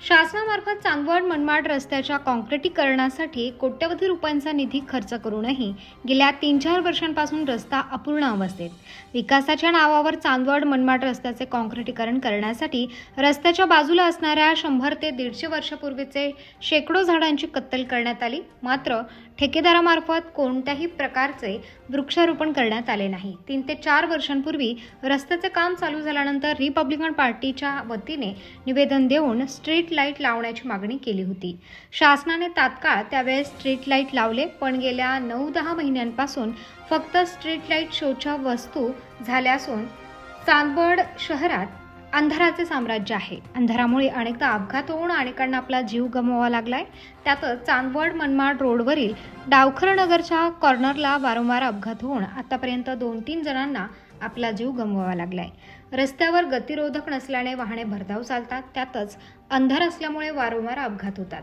शासनामार्फत चांदवड मनमाड रस्त्याच्या काँक्रिटीकरणासाठी कोट्यवधी रुपयांचा निधी खर्च करूनही गेल्या तीन चार वर्षांपासून रस्ता अपूर्ण अवस्थेत. विकासाच्या नावावर चांदवड मनमाड रस्त्याचे काँक्रिटीकरण करण्यासाठी रस्त्याच्या बाजूला असणाऱ्या शंभर ते दीडशे वर्षापूर्वीचे शेकडो झाडांची कत्तल करण्यात आली. मात्र ठेकेदारामार्फत कोणत्याही प्रकारचे वृक्षारोपण करण्यात आले नाही. तीन ते चार वर्षांपूर्वी रस्त्याचं काम चालू झाल्यानंतर रिपब्लिकन पार्टीच्या वतीने निवेदन देऊन स्ट्रीट लाइट लावण्याची मागणी केली होती. शासनाने तात्काळ त्यावेळेस स्ट्रीट लाइट लावले पण गेल्या नऊ दहा महिन्यांपासून फक्त स्ट्रीट लाइट शोच्या वस्तू झाल्या असून चांदवड शहरात अंधाराचे साम्राज्य आहे. अंधारामुळे अनेकदा अपघात होऊन अनेकांना आपला जीव गमवावा लागलाय. त्यातच चांदवड मनमाड रोडवरील डावखर नगरच्या कॉर्नरला वारंवार अपघात होऊन आतापर्यंत दोन तीन जणांना आपला जीव गमवावा लागलाय. रस्त्यावर गतिरोधक नसल्याने वाहने भरधाव चालतात. त्यातच अंधार असल्यामुळे वारंवार अपघात होतात.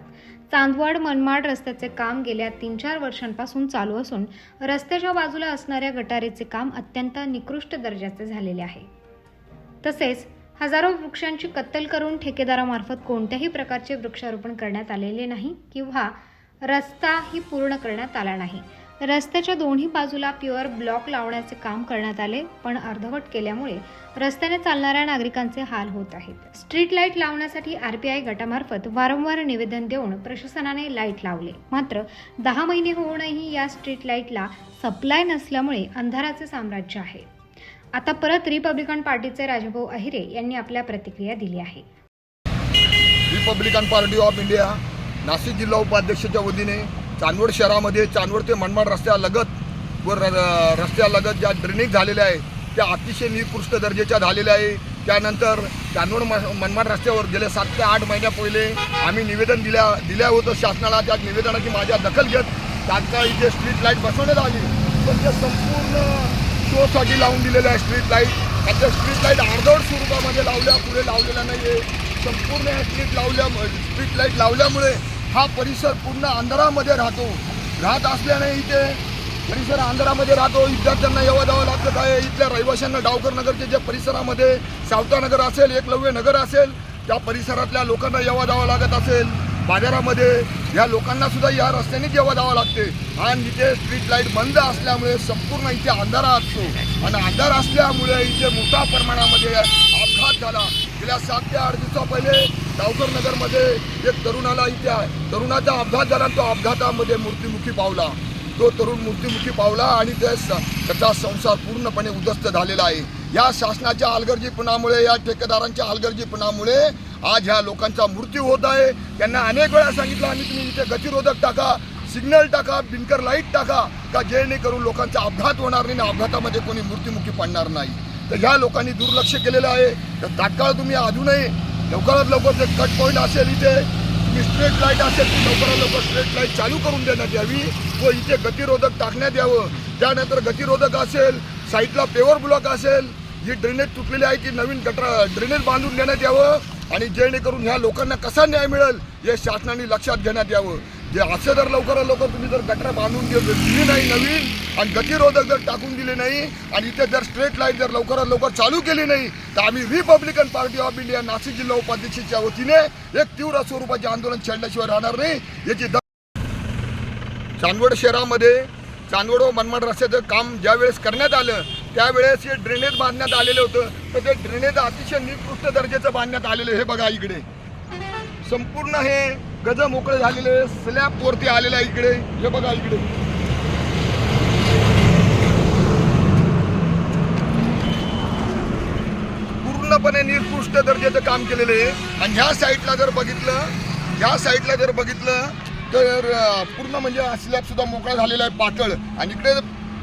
चांदवड मनमाड रस्त्याचे काम गेल्या तीन चार वर्षांपासून चालू असून रस्त्याच्या बाजूला असणाऱ्या गटारीचे काम अत्यंत निकृष्ट दर्जाचे झालेले आहे. तसेच हजारो वृक्षांची कत्तल करून ठेकेदारामार्फत कोणत्याही प्रकारचे वृक्षारोपण करण्यात आलेले नाही किंवा रस्ताही पूर्ण करण्यात आला नाही. रस्त्याच्या दोन्ही बाजूला प्युअर ब्लॉक लावण्याचे काम करण्यात आले पण अर्धवट केल्यामुळे रस्त्याने चालणाऱ्या नागरिकांचे हाल होत आहेत. स्ट्रीट लाइट लावण्यासाठी आर पी आय गटामार्फत वारंवार निवेदन देऊन प्रशासनाने लाइट लावले. मात्र दहा महिने होऊनही या स्ट्रीट लाईटला सप्लाय नसल्यामुळे अंधाराचे साम्राज्य आहे. आता परत रिपब्लिकन पार्टीचे राजभाऊ अहिरे यांनी आपल्या प्रतिक्रिया दिली आहे. Republican Party of India Nashik जिल्हा उपाध्यक्षाच्या वतीने चांदवड शहरामध्ये चांदवड ते मनमाड रस्त्यालगत व र- रस्त्यालगत ज्या ड्रेनेज झालेल्या आहे त्या अतिशय निकृष्ट दर्जाच्या झालेल्या आहे. त्यानंतर चांदवड म- मनमाड रस्त्यावर गेले सात ते आठ महिन्या पहिले आम्ही निवेदन दिल्या दिल्या होतं शासनाला. त्या निवेदनाची माझ्या दखल घेत तात्काळ इथे स्ट्रीट लाइट बसवण्यात आली. पण ते संपूर्ण शोसाठी लावून दिलेल्या आहे स्ट्रीट लाइट आता स्ट्रीट लाइट अर्धवट स्वरूपामध्ये लावल्या पुढे लावलेल्या नाही आहे संपूर्ण ह्या स्ट्रीट लावल्या स्ट्रीट लाइट लावल्यामुळे हा परिसर पूर्ण अंधारामध्ये राहतो. राहत असल्याने इथे परिसर अंधारामध्ये राहतो. विद्यार्थ्यांना यावं जावं लागत. आहे इथल्या रहिवाशांना डावकर नगरच्या ज्या परिसरामध्ये सावता नगर असेल एकलव्य नगर असेल त्या परिसरातल्या लोकांना यावं जावं लागत असेल. बाजारामध्ये या लोकांना सुद्धा या रस्त्याने जेव्हा जावं लागते. आणि इथे स्ट्रीट लाइट बंद असल्यामुळे संपूर्ण इथे अंधारा असतो. आणि अंधार असल्यामुळे इथे मोठ्या प्रमाणामध्ये अपघात झाला. गेल्या सात ते आठ दिवसा पहिले डावकर नगरमध्ये एक तरुणाला इथे तरुणाचा अपघात झाला तो अपघातामध्ये मृत्युमुखी पावला. तो तरुण मृत्युमुखी पावला आणि त्या स- त्याचा संसार पूर्णपणे उद्ध्वस्त झालेला आहे. या शासनाच्या हलगर्जीपणामुळे या ठेकेदारांच्या हलगर्जीपणामुळे आज ह्या लोकांचा मृत्यू होत आहे. त्यांना अनेक वेळा सांगितलं आम्ही तुम्ही इथे गतिरोधक टाका सिग्नल टाका बिनकर लाइट टाका का जेणेकरून लोकांचा अपघात होणार नाही आणि अपघातामध्ये कोणी मृत्यूमुखी पडणार नाही. तर ह्या लोकांनी दुर्लक्ष केलेलं आहे. तर तात्काळ तुम्ही अजूनही लवकरात लवकर जे कट पॉईंट असेल इथे तुम्ही स्ट्रेट लाइट असेल ती लवकरात लवकर स्ट्रेट लाइट चालू करून देण्यात यावी व इथे गतिरोधक टाकण्यात यावं. त्यानंतर गतिरोधक असेल साईडला पेवर ब्लॉक असेल जी ड्रेनेज तुटलेली आहे ती नवीन गटर ड्रेनेज बांधून देण्यात यावं आणि जेणेकरून ह्या लोकांना कसा न्याय मिळेल हे शासनाने लक्षात घेण्यात यावं. जे असं जर लवकरात लवकर तुम्ही जर गटर बांधून दिली नाही नवीन आणि गतिरोधक जर टाकून दिले नाही आणि इथे जर स्ट्रेट लाइट जर लवकरात लवकर चालू केली नाही तर आम्ही Republican Party of India Nashik जिल्हा उपाध्यक्षाच्या वतीने एक तीव्र स्वरूपाचे आंदोलन छेडल्याशिवाय राहणार नाही. याची चांदवड शहरामध्ये चांदवड व मनमाड रस्त्याचं काम ज्यावेळेस करण्यात आलं त्यावेळेस हे ड्रेनेज बांधण्यात आलेलं होतं. तर ते ड्रेनेज अतिशय निकृष्ट दर्जाचं बांधण्यात आलेलं हे बघा इकडे. संपूर्ण हे गज मोकळे झालेले स्लॅब वरती आलेलं आहे इकडे. हे बघा इकडे. पूर्णपणे निकृष्ट दर्जाचं काम केलेलं आहे. आणि ह्या साईडला जर बघितलं ह्या साईडला जर बघितलं तर पूर्ण म्हणजे स्लॅब सुद्धा मोकळा झालेला आहे पातळ. आणि इकडे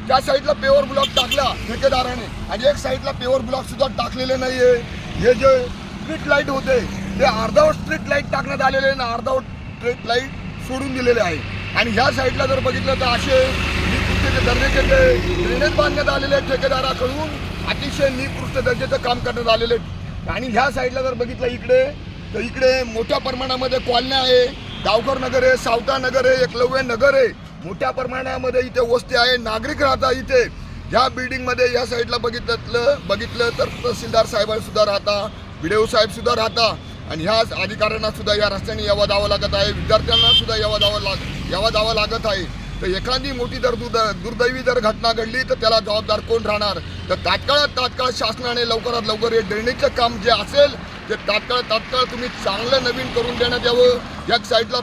त्या साईडला पेवर ब्लॉक टाकला ठेकेदाराने. आणि एक साईडला पेवर ब्लॉक सुद्धा टाकलेले नाहीये. हे जे स्ट्रीट लाइट होते ते अर्धावट स्ट्रीट लाइट टाकण्यात आलेले आणि अर्धावट स्ट्रीट लाइट सोडून दिलेले आहे. आणि ह्या साईडला जर बघितलं तर असे निकृष्ट दर्जाचे ड्रेनेज बांधण्यात आलेले आहेत ठेकेदाराकडून अतिशय निकृष्ट दर्जाचं काम करण्यात आलेले आणि ह्या साईडला जर बघितलं इकडे तर इकडे मोठ्या प्रमाणामध्ये कॉलन्या आहे. गावकर नगर आहे सावता नगर आहे एकलव्य नगर आहे. मोठ्या प्रमाणामध्ये इथे वस्ती आहे. नागरिक राहतात इथे. ह्या बिल्डिंगमध्ये या साईडला बघितलं बघितलं तर तहसीलदार साहेबांसुद्धा राहता व्हिडिओ ओ साहेबसुद्धा राहता. आणि ह्या अधिकाऱ्यांना सुद्धा या रस्त्याने यावं जावं लागत आहे. विद्यार्थ्यांना सुद्धा यावं जावं लाग यावं जावं लागत आहे. तर एखादी मोठी जर दुर्द दुर्दैवी जर घटना घडली तर त्याला जबाबदार कोण राहणार? तर तात्काळात तात्काळ शासनाने लवकरात लवकर हे ड्रेनेजचं काम जे असेल ते तात्काळ तात्काळ तुम्ही चांगलं नवीन करून देण्यात यावं. या साईडला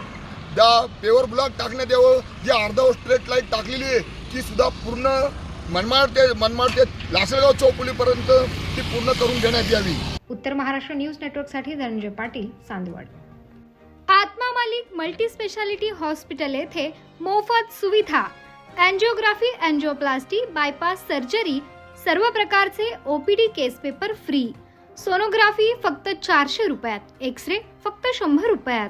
त्या पेवर ब्लॉक टाकण्यात यावं जी अर्धवट स्ट्रेट लाइट टाकलेली आहे ती सुद्धा पूर्ण मनमाड ते मनमाड ते लासलगाव चौफुलीपर्यंत ती पूर्ण करून देण्यात यावी. उत्तर महाराष्ट्र न्यूज नेटवर्कसाठी Dhananjay Patil Chandwad Atma Malik multi speciality hospital येथे मोफत सुविधा अँजिओग्राफी अँजिओप्लास्टी बायपास सर्जरी सर्व प्रकारचे OPD case paper free sonography फक्त चारशे रुपयात एक्स रे फक्त शंभर रुपयात.